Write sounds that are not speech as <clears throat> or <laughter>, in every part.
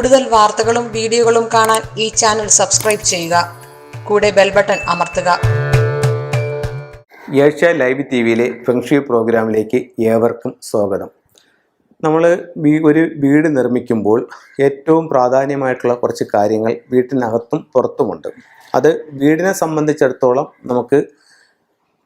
കൂടുതൽ വാർത്തകളും വീഡിയോകളും കാണാൻ ഈ ചാനൽ സബ്സ്ക്രൈബ് ചെയ്യുക. കൂടെ ബെൽ ബട്ടൺ അമർത്തുക. ഏഷ്യ ലൈവ് ടി വിയിലെ ഫെങ്ഷി പ്രോഗ്രാമിലേക്ക് ഏവർക്കും സ്വാഗതം. നമ്മൾ ഒരു വീട് നിർമ്മിക്കുമ്പോൾ ഏറ്റവും പ്രാധാന്യമായിട്ടുള്ള കുറച്ച് കാര്യങ്ങൾ വീട്ടിനകത്തും പുറത്തുമുണ്ട്. അത് വീടിനെ സംബന്ധിച്ചിടത്തോളം നമുക്ക്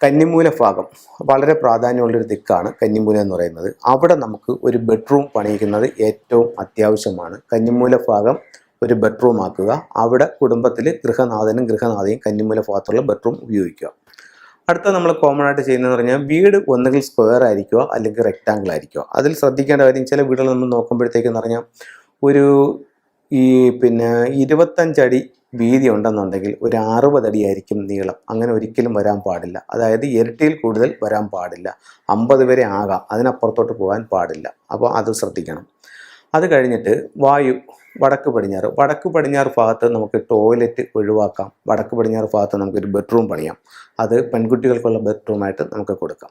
കന്നിമൂല ഭാഗം വളരെ പ്രാധാന്യമുള്ളൊരു ദിക്കാണ് കന്നിമൂല എന്ന് പറയുന്നത്. അവിടെ നമുക്ക് ഒരു ബെഡ്റൂം പണിയിക്കുന്നത് ഏറ്റവും അത്യാവശ്യമാണ്. കന്നിമൂല ഭാഗം ഒരു ബെഡ്റൂം ആക്കുക. അവിടെ കുടുംബത്തിൽ ഗൃഹനാഥനും ഗൃഹനാഥയും കന്നിമൂല ഭാഗത്തുള്ള ബെഡ്റൂം ഉപയോഗിക്കുക. അടുത്ത നമ്മൾ കോമൺ ആയിട്ട് ചെയ്യുന്നതെന്ന് പറഞ്ഞാൽ വീട് ഒന്നുകിൽ സ്ക്വയർ ആയിരിക്കുക അല്ലെങ്കിൽ റെക്റ്റാങ്കിൾ ആയിരിക്കുക. അതിൽ ശ്രദ്ധിക്കേണ്ട കാര്യം ചില വീടുകൾ നമ്മൾ നോക്കുമ്പോഴത്തേക്കെന്ന് പറഞ്ഞാൽ ഒരു ഈ പിന്നെ ഇരുപത്തഞ്ചടി വീതി ഉണ്ടെന്നുണ്ടെങ്കിൽ ഒരു അറുപത് അടിയായിരിക്കും നീളം. അങ്ങനെ ഒരിക്കലും വരാൻ പാടില്ല. അതായത് ഇരട്ടിയിൽ കൂടുതൽ വരാൻ പാടില്ല. അമ്പത് വരെ ആകാം. അതിനപ്പുറത്തോട്ട് പോകാൻ പാടില്ല. അപ്പോൾ അത് ശ്രദ്ധിക്കണം. അത് കഴിഞ്ഞിട്ട് വായു വടക്ക് പടിഞ്ഞാറ്. വടക്ക് പടിഞ്ഞാറ് ഭാഗത്ത് നമുക്ക് ടോയ്ലറ്റ് ഒഴിവാക്കാം. വടക്ക് പടിഞ്ഞാറ് ഭാഗത്ത് നമുക്കൊരു ബെഡ്റൂം പണിയാം. അത് പെൺകുട്ടികൾക്കുള്ള ബെഡ്റൂമായിട്ട് നമുക്ക് കൊടുക്കാം.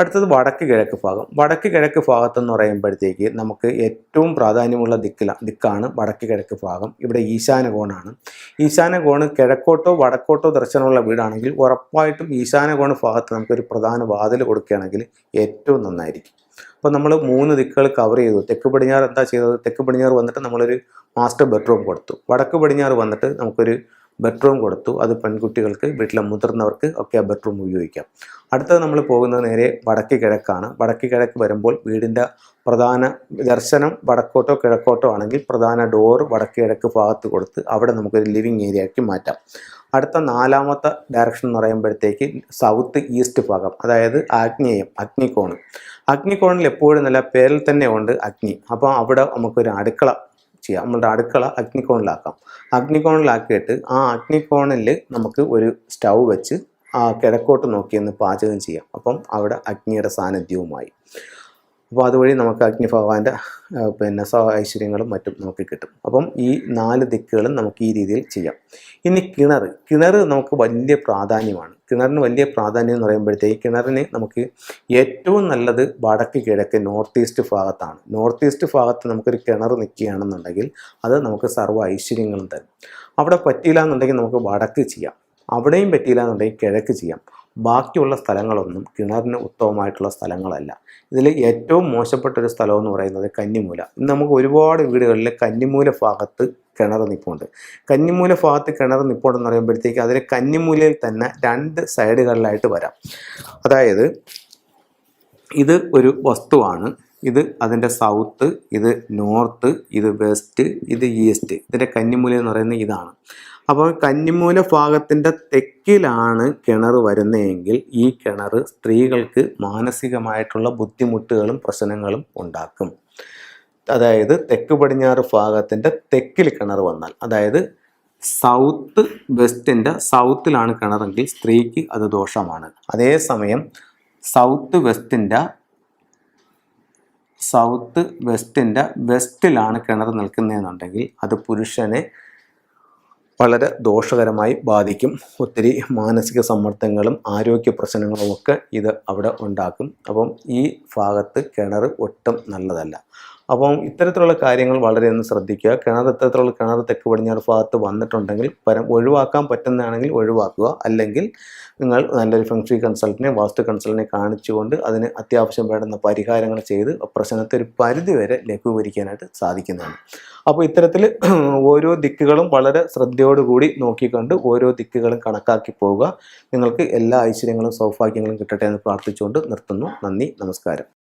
അടുത്തത് വടക്ക് കിഴക്ക് ഭാഗം. വടക്ക് കിഴക്ക് ഭാഗത്തെന്ന് പറയുമ്പോഴത്തേക്ക് നമുക്ക് ഏറ്റവും പ്രാധാന്യമുള്ള ദിക്കില ദിക്കാണ് വടക്ക് കിഴക്ക് ഭാഗം. ഇവിടെ ഈശാന കോണാണ് ഈശാന കോണ് കിഴക്കോട്ടോ വടക്കോട്ടോ ദർശനമുള്ള വീടാണെങ്കിൽ ഉറപ്പായിട്ടും ഈശാന കോണ് ഭാഗത്ത് നമുക്കൊരു പ്രധാന വാതിൽ കൊടുക്കുകയാണെങ്കിൽ ഏറ്റവും നന്നായിരിക്കും. അപ്പോൾ നമ്മൾ മൂന്ന് ദിക്കുകൾ കവർ ചെയ്തു. തെക്ക് പടിഞ്ഞാറ് എന്താ ചെയ്തത്? തെക്ക് പടിഞ്ഞാറ് വന്നിട്ട് നമ്മളൊരു മാസ്റ്റർ ബെഡ്റൂം കൊടുത്തു. വടക്ക് പടിഞ്ഞാറ് വന്നിട്ട് നമുക്കൊരു ബെഡ്റൂം കൊടുത്തു. അത് പെൺകുട്ടികൾക്ക് വീട്ടിലെ മുതിർന്നവർക്ക് ഒക്കെ ആ ബെഡ്റൂം ഉപയോഗിക്കാം. അടുത്തത് നമ്മൾ പോകുന്നത് നേരെ വടക്ക് കിഴക്കാണ്. വടക്ക് കിഴക്ക് വരുമ്പോൾ വീടിന്റെ പ്രധാന ദർശനം വടക്കോട്ടോ കിഴക്കോട്ടോ ആണെങ്കിൽ പ്രധാന ഡോർ വടക്ക് കിഴക്ക് ഭാഗത്ത് കൊടുത്ത് അവിടെ നമുക്കൊരു ലിവിങ് ഏരിയ ആക്കി മാറ്റാം. അടുത്ത നാലാമത്തെ ഡയറക്ഷൻ എന്ന് പറയുമ്പോഴത്തേക്ക് സൗത്ത് ഈസ്റ്റ് ഭാഗം അതായത് ആഗ്നേയം അഗ്നികോണ്. അഗ്നികോണിൽ എപ്പോഴും നല്ല പേരിൽ തന്നെ ഉണ്ട് അഗ്നി. അപ്പോൾ അവിടെ നമുക്കൊരു അടുക്കള ചെയ്യാം. നമ്മളുടെ അടുക്കള അഗ്നികോണിലാക്കാം. അഗ്നികോണിലാക്കിയിട്ട് ആ അഗ്നികോണിൽ നമുക്ക് ഒരു സ്റ്റൗ വെച്ച് ആ കിഴക്കോട്ട് നോക്കിയൊന്ന് പാചകം ചെയ്യാം. അപ്പം അവിടെ അഗ്നിയുടെ സാന്നിധ്യവുമായി. അപ്പോൾ അതുവഴി നമുക്ക് അഗ്നി ഭഗവാന്റെ പിന്നെ സ ഐശ്വര്യങ്ങളും മറ്റും നമുക്ക് കിട്ടും. അപ്പം ഈ നാല് ദിക്കുകളും നമുക്ക് ഈ രീതിയിൽ ചെയ്യാം. ഇനി കിണർ. കിണർ നമുക്ക് വലിയ പ്രാധാന്യമാണ്. കിണറിന് വലിയ പ്രാധാന്യം എന്ന് പറയുമ്പോഴത്തേക്ക് കിണറിന് നമുക്ക് ഏറ്റവും നല്ലത് വടക്ക് കിഴക്ക് നോർത്ത് ഈസ്റ്റ് ഭാഗത്താണ്. നോർത്ത് ഈസ്റ്റ് ഭാഗത്ത് നമുക്കൊരു കിണർ നിൽക്കുകയാണെന്നുണ്ടെങ്കിൽ അത് നമുക്ക് സർവ ഐശ്വര്യങ്ങളും തരും. അവിടെ പറ്റിയില്ല എന്നുണ്ടെങ്കിൽ നമുക്ക് വടക്ക് ചെയ്യാം. അവിടെയും പറ്റിയില്ല എന്നുണ്ടെങ്കിൽ കിഴക്ക് ചെയ്യാം. ബാക്കിയുള്ള സ്ഥലങ്ങളൊന്നും കിണറിന് ഉത്തമമായിട്ടുള്ള സ്ഥലങ്ങളല്ല. ഇതിൽ ഏറ്റവും മോശപ്പെട്ട ഒരു സ്ഥലം എന്ന് പറയുന്നത് കന്നിമൂല. ഇന്ന് നമുക്ക് ഒരുപാട് വീടുകളിൽ കന്നിമൂല ഭാഗത്ത് കിണർ നിപ്പുണ്ട്. കന്നിമൂല ഭാഗത്ത് കിണർ നിപ്പുണ്ടെന്ന് പറയുമ്പോഴത്തേക്ക് അതിൽ കന്നിമൂലയിൽ തന്നെ രണ്ട് സൈഡുകളിലായിട്ട് വരാം. അതായത് ഇത് ഒരു വസ്തുവാണ്. ഇത് അതിന്റെ സൗത്ത് ഇത് നോർത്ത് ഇത് വെസ്റ്റ് ഇത് ഈസ്റ്റ് ഇതിന്റെ കന്നിമൂല എന്ന് പറയുന്നത് ഇതാണ്. അപ്പോൾ കന്നിമൂല ഭാഗത്തിന്റെ തെക്കിലാണ് കിണർ വരുന്നതെങ്കിൽ ഈ കിണർ സ്ത്രീകൾക്ക് മാനസികമായിട്ടുള്ള ബുദ്ധിമുട്ടുകളും പ്രശ്നങ്ങളും ഉണ്ടാക്കും. അതായത് തെക്ക് പടിഞ്ഞാറ് ഭാഗത്തിന്റെ തെക്കിൽ കിണർ വന്നാൽ അതായത് സൗത്ത് വെസ്റ്റിന്റെ സൗത്തിലാണ് കിണറെങ്കിൽ സ്ത്രീക്ക് അത് ദോഷമാണ്. അതേസമയം സൗത്ത് വെസ്റ്റിന്റെ സൗത്ത് വെസ്റ്റിന്റെ വെസ്റ്റിലാണ് കിണർ നിൽക്കുന്നതെന്നുണ്ടെങ്കിൽ അത് പുരുഷനെ വളരെ ദോഷകരമായി ബാധിക്കും. ഒത്തിരി മാനസിക സമ്മർദ്ദങ്ങളും ആരോഗ്യ പ്രശ്നങ്ങളും ഒക്കെ ഇത് അവിടെ ഉണ്ടാക്കും. അപ്പം ഈ ഭാഗത്ത് കിണർ ഒട്ടും നല്ലതല്ല. അപ്പം ഇത്തരത്തിലുള്ള കാര്യങ്ങൾ വളരെ ഒന്ന് ശ്രദ്ധിക്കുക. കിണർ ഇത്തരത്തിലുള്ള കിണർ തെക്ക് പടിഞ്ഞാറ് ഭാഗത്ത് വന്നിട്ടുണ്ടെങ്കിൽ പരം ഒഴിവാക്കാൻ പറ്റുന്നതാണെങ്കിൽ ഒഴിവാക്കുക. അല്ലെങ്കിൽ നിങ്ങൾ നല്ലൊരു ഫെങ്ഷി കൺസൾട്ടിനെ വാസ്തു കൺസൾട്ടിനെ കാണിച്ചുകൊണ്ട് അതിന് അത്യാവശ്യം വേണ്ടുന്ന പരിഹാരങ്ങൾ ചെയ്ത് പ്രശ്നത്തെ ഒരു പരിധിവരെ ലഘൂകരിക്കാനായിട്ട് സാധിക്കുന്നതാണ്. അപ്പോൾ ഇത്തരത്തിൽ <clears throat> ഓരോ ദിക്കുകളും വളരെ ശ്രദ്ധയോടുകൂടി നോക്കിക്കണ്ട് ഓരോ ദിക്കുകളും കണക്കാക്കി പോവുക. നിങ്ങൾക്ക് എല്ലാ ഐശ്വര്യങ്ങളും സൗഭാഗ്യങ്ങളും കിട്ടട്ടെ എന്ന് പ്രാർത്ഥിച്ചുകൊണ്ട് നിർത്തുന്നു. നന്ദി നമസ്കാരം.